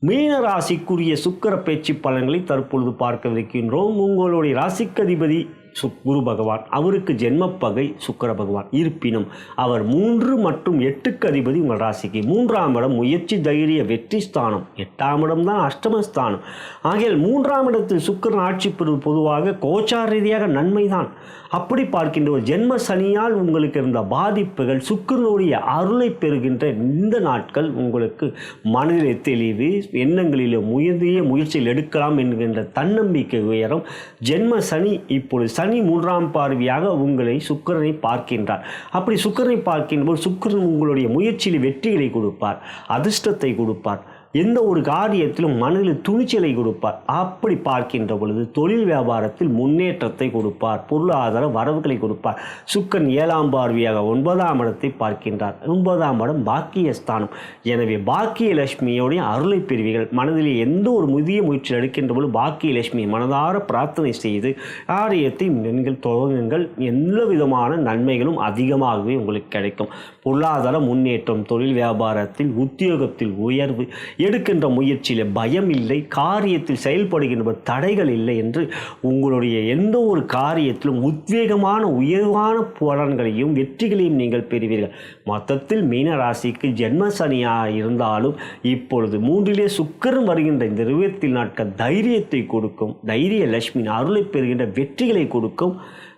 மீன ராசிக்குரிய சுக்கர பேச்சு பலன்களை தற்பொழுது பார்க்கவிருக்கின்றோம். உங்களுடைய ராசிக்கதிபதி சுக் குரு பகவான் அவருக்கு ஜென்மப்பகை சுக்கிர பகவான். இருப்பினும் அவர் மூன்று மற்றும் எட்டுக்கு அதிபதி உங்கள் ராசிக்கு. மூன்றாம் இடம் முயற்சி தைரிய வெற்றி ஸ்தானம். எட்டாம் இடம் தான் அஷ்டமஸ்தானம். ஆகையால் மூன்றாம் இடத்தில் சுக்கிரன் ஆட்சி பெறுவது பொதுவாக கோச்சார ரீதியாக நன்மைதான். அப்படி பார்க்கின்ற ஒரு ஜென்ம சனியால் உங்களுக்கு இருந்த பாதிப்புகள் சுக்கிரனுடைய அருளை பெறுகின்ற இந்த நாட்கள் உங்களுக்கு மனதிலே தெளிவு எண்ணங்களிலே முயற்சிய முயற்சியில் எடுக்கலாம் என்கின்ற தன்னம்பிக்கை உயரும். ஜென்ம சனி இப்பொழுது சனி மூன்றாம் பார்வையாக உங்களை சுக்கரனை பார்க்கின்றார். அப்படி சுக்கரனை பார்க்கின்ற போது சுக்கிரன் உங்களுடைய முயற்சியில் வெற்றிகளை கொடுப்பார் அதிர்ஷ்டத்தை கொடுப்பார். எந்த ஒரு காரியத்திலும் மனதில் துணிச்சலை கொடுப்பார். அப்படி பார்க்கின்ற பொழுது தொழில் வியாபாரத்தில் முன்னேற்றத்தை கொடுப்பார். பொருளாதார வரவுகளை கொடுப்பார். சுக்கன் ஏழாம் பார்வையாக ஒன்பதாம் இடத்தை பார்க்கின்றார். ஒன்பதாம் இடம் பாக்கியஸ்தானம். எனவே பாக்கிய லட்சுமியோடைய அருளை பெறுவீர்கள். மனதிலே எந்த ஒரு முதிய முயற்சியில் எடுக்கின்ற பொழுது பாக்கிய லட்சுமி மனதார பிரார்த்தனை செய்து காரியத்தை நீங்கள் தொடங்குங்கள். எந்த விதமான நன்மைகளும் அதிகமாகவே உங்களுக்கு கிடைக்கும். பொருளாதார முன்னேற்றம் தொழில் வியாபாரத்தில் உத்தியோகத்தில் உயர்வு எடுக்கின்ற முயற்சியில் பயம் இல்லை காரியத்தில் செயல்படுகின்ற தடைகள் இல்லை என்று உங்களுடைய எந்த ஒரு காரியத்திலும் உத்வேகமான உயர்வான பலன்களையும் வெற்றிகளையும் நீங்கள் பெறுவீர்கள். மொத்தத்தில் மீனராசிக்கு ஜென்மசனியாக இருந்தாலும் இப்பொழுது மூன்றிலே சுக்கரம் வருகின்ற இந்த இருபத்தி நாட்கள் தைரியத்தை கொடுக்கும் தைரிய லட்சுமியின் அருளை பெறுகின்ற வெற்றிகளை கொடுக்கும்.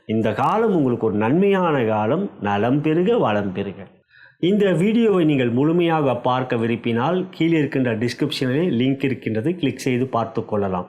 இந்த காலம் உங்களுக்கு ஒரு நன்மையான காலம். நலம் பெருக வளம் பெருக இந்த வீடியோவை நீங்கள் முழுமையாக பார்க்க விரும்பினால் கீழே இருக்கின்ற டிஸ்கிரிப்ஷனிலே லிங்க் இருக்கின்றது. கிளிக் செய்து பார்த்து கொள்ளலாம்.